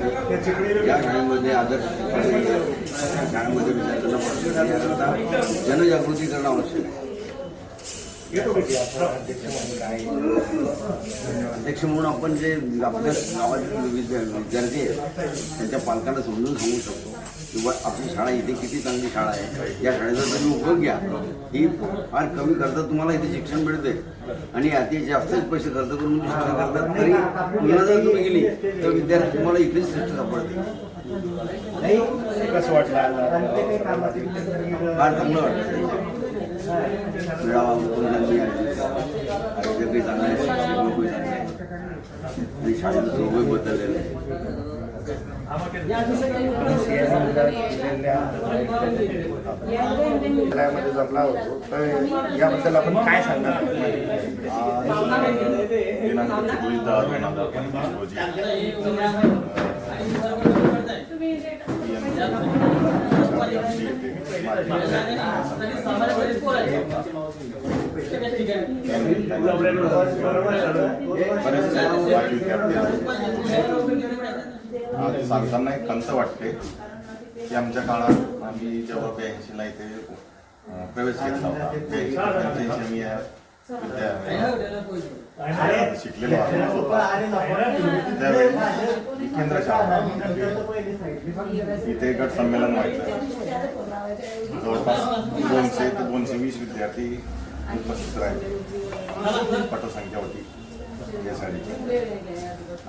या शाळेमध्ये आदर्श शिक्षण शाळेमध्ये विद्यार्थ्यांना जनजागृती करणं आवश्यक आहे. अध्यक्ष म्हणून आपण जे आपल्या गावातील विद्यार्थी आहेत त्यांच्या पालकांना समजून सांगू शकतो. किंवा आपली शाळा इथे किती चांगली शाळा आहे? या शाळेचा तुम्ही उपयोग घ्या. ही फार कमी खर्चात तुम्हाला इथे शिक्षण मिळते. आणि अति जास्तच पैसे खर्च करून शिक्षण करतात. तरी पुन्हा जर तुम्ही गेली तर विद्यार्थी तुम्हाला इथेच श्रेष्ठ सापडते. कसं वाटलं आज? फार चांगलं वाटतं मिळावा चांगलं आहे? चांगले आणि शाळेचं स्वरूपही बदललेलं आहे. विद्यालयामध्ये जमला होतो. तर याबद्दल आपण काय सांगणार? दिनांक चोवीस दहा दोन हजार पंचवीस रोजी बरेचसे विद्यार्थी आज सांगताना एक खंत वाटते की आमच्या काळात आम्ही जेव्हा ब्याऐंशीला इथे प्रवेश घेतला होता पंच्याऐंशी मी शिकलेलो त्यावेळी केंद्र शाळा इथे गट संमेलन व्हायचं. जवळपास दोनशे ते दोनशे वीस विद्यार्थी उपस्थित राहिले. पटसंख्या होती. या शाळेची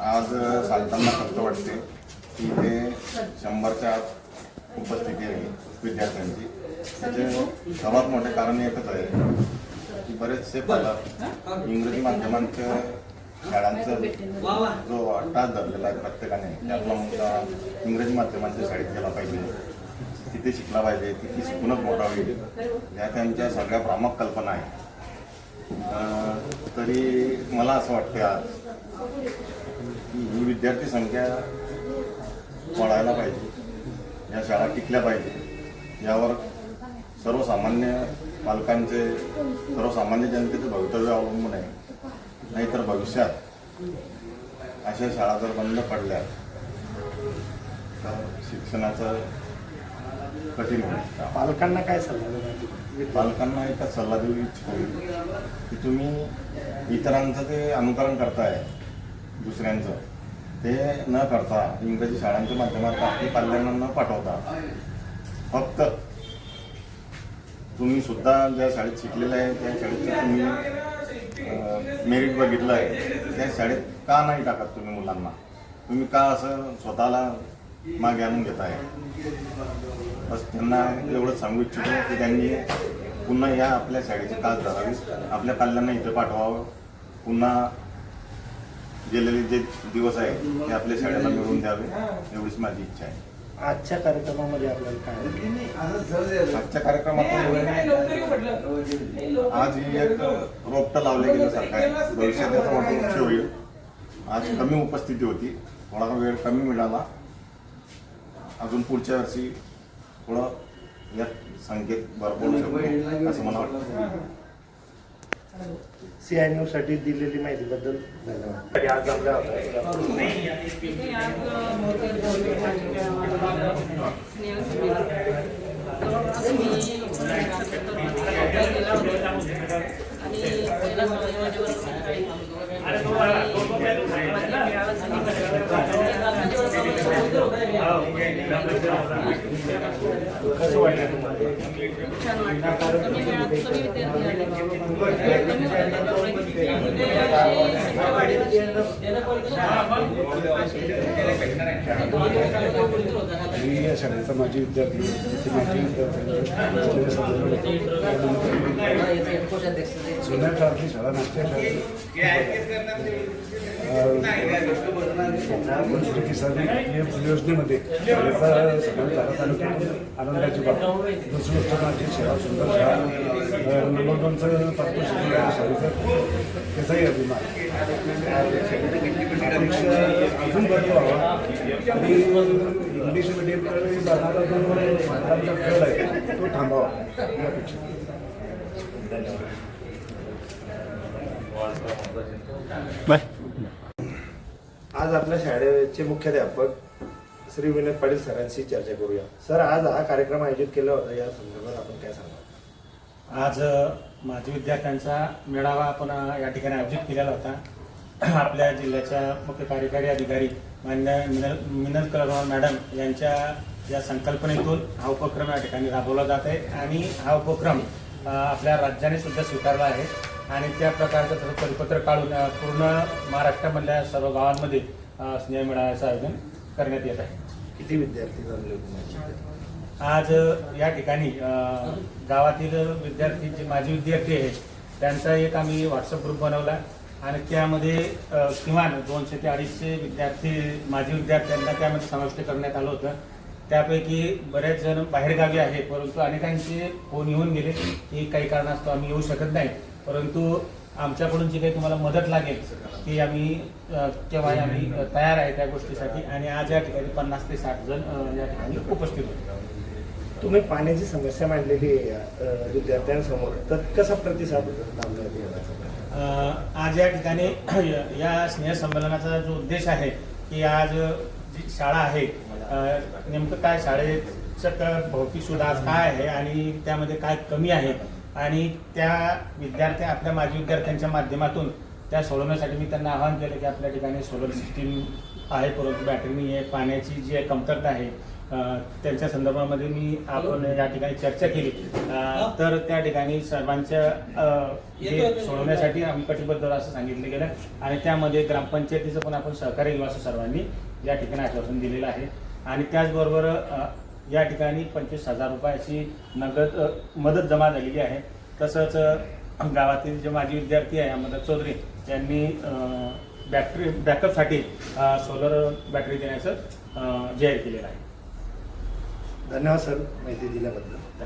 आज सांगताना फक्त वाटते की इथे शंभरच्या आत उपस्थिती आहे विद्यार्थ्यांची. त्याचे सर्वात मोठे कारण एकच आहे की बरेचसे पालक इंग्रजी माध्यमांच्या शाळांचा जो अट्टास धरलेला आहे प्रत्येकाने की आपला मुलगा इंग्रजी माध्यमांच्या शाळेत गेला पाहिजे. तिथे शिकला पाहिजे तिथे शिकूनच मोठा होईल. या त्यांच्या सगळ्या भ्रामक कल्पना आहे. तरी मला असं वाटते आज की ही विद्यार्थी संख्या वाढायला पाहिजे. या शाळा टिकल्या पाहिजे. यावर सर्वसामान्य पालकांचे सर्वसामान्य जनतेचे भवितव्य अवलंबून आहे. नाहीतर भविष्यात अशा शाळा जर बंद पडल्या तर शिक्षणाचं कठीण होईल पालकांना काय सल्ला देणार पालकांना एकच सल्ला देऊ इच्छितो की तुम्ही इतरांचं ते अनुकरण करताय दुसऱ्यांचं. ते न करता इंग्रजी शाळांच्या माध्यमातून आपली पाल्यांना न पाठवता फक्त तुम्ही सुद्धा ज्या शाळेत शिकलेले आहे त्या शाळेचं तुम्ही मेरिट बघितलं आहे त्या शाळेत का नाही टाकत तुम्ही मुलांना? तुम्ही का असं स्वतःला मागे आणून घेताय बस त्यांना एवढंच सांगू इच्छितो की त्यांनी पुन्हा या आपल्या शाळेची कास धरावी. आपल्या पाल्यांना इथे पाठवावं. पुन्हा गेलेले जे दिवस आहे ते आपल्या शाळेला मिळवून द्यावे एवढीच माझी इच्छा आहे. आजच्या कार्यक्रमामध्ये आपल्याला काय आजच्या कार्यक्रमात आज ही एक रोपटं लावले गेलं सरकार. आहे भविष्यात याचा वृक्ष होईल. आज कमी उपस्थिती होती. थोडा वेळ कमी मिळाला. अजून पुढच्या वर्षी थोडं या संख्येत भर पडू शकतो असं मला वाटतं. सी आय न्यूजसाठी दिलेली माहितीबद्दल धन्यवाद. आज होता कसं वाटलं तुम्हाला या शाळेचा माझी विद्यार्थी जुन्या काळातली शाळा नाट्य शाळा योजनेमध्ये आनंदाची बाब दुसरी गोष्ट माझी शाळा सुंदर शाळा नंबर दोनचं पारितोषिक शाळेचं त्याचाही अभिमान अजून बदल व्हावा आणि इंग्लिश मिडियमकडे जाणारा जो खेळ आहे तो थांबावा ही अपेक्षा आज आपल्या शाळेचे मुख्याध्यापक श्री विनोद पाटील सरांशी चर्चा करूया. सर आज हा कार्यक्रम आयोजित केला होता या संदर्भात आपण काय सांगा आज माजी विद्यार्थ्यांचा मेळावा आपण या ठिकाणी आयोजित केलेला होता. आपल्या जिल्ह्याच्या मुख्य कार्यकारी अधिकारी मान्य मिनल मिनल कलरवाल मॅडम यांच्या या संकल्पनेतून हा उपक्रम या ठिकाणी राबवला जात आहे. आणि हा उपक्रम आपल्या राज्याने सुद्धा स्वीकारला आहे. आणि त्या प्रकारचं तसं परिपत्र काढून पूर्ण महाराष्ट्रामधल्या सर्व गावांमध्ये स्नेह मेळाव्याचं आयोजन करण्यात येत आहे. किती विद्यार्थी जमले माझ्याकडे? आज या ठिकाणी गावातील विद्यार्थी जे माजी विद्यार्थी आहेत त्यांचा एक आम्ही व्हॉट्सअप ग्रुप बनवला आणि त्यामध्ये किमान दोनशे ते अडीचशे विद्यार्थी माजी विद्यार्थ्यांना त्यामध्ये समाविष्ट करण्यात आलं होतं. त्यापैकी बरेच जण बाहेरगावी आहे परंतु अनेकांचे फोन येऊन गेले की काही कारणास्तव आम्ही येऊ शकत नाही. परंतु आमच्याकडून जी काही तुम्हाला मदत लागेल ती आम्ही अ, केव्हाही आम्ही तयार आहे त्या गोष्टीसाठी आणि आज या ठिकाणी पन्नास ते साठ जण या ठिकाणी उपस्थित होते. तुम्ही पाण्याची समस्या मांडलेली विद्यार्थ्यांसमोर. तर कसा प्रतिसाद आज या ठिकाणी या स्नेह संमेलनाचा जो उद्देश आहे की आज जी शाळा आहे नेमकं काय शाळेचं भौतिक सुद्धा आज काय आहे आणि त्यामध्ये काय कमी आहे आणि त्या विद्यार्थी आपल्या माजी विद्यार्थ्यांच्या माध्यमातून त्या सोडवण्यासाठी मी त्यांना आवाहन केलं की आपल्या ठिकाणी सोलर सिस्टीम आहे परंतु बॅटरी नाही आहे पाण्याची जी आहे कमतरता आहे त्यांच्या संदर्भामध्ये मी आपण या ठिकाणी चर्चा केली. तर त्या ठिकाणी सर्वांच्या हे सोडवण्यासाठी आम्ही कटिबद्ध असं सांगितलं गेलं. आणि त्यामध्ये ग्रामपंचायतीचं पण आपण सहकार्य घेऊ असं सर्वांनी या ठिकाणी आश्वासन दिलेलं आहे. आणि त्याचबरोबर या ठिकाणी पंचवीस हजार रुपयाची नगद मदत जमा झालेली आहे. तसंच गावातील जे माजी विद्यार्थी आहे अहमद चौधरी यांनी बॅटरी बॅकअपसाठी सोलर बॅटरी देण्याचं जाहीर केलेलं आहे. धन्यवाद सर. माहिती दिल्याबद्दल.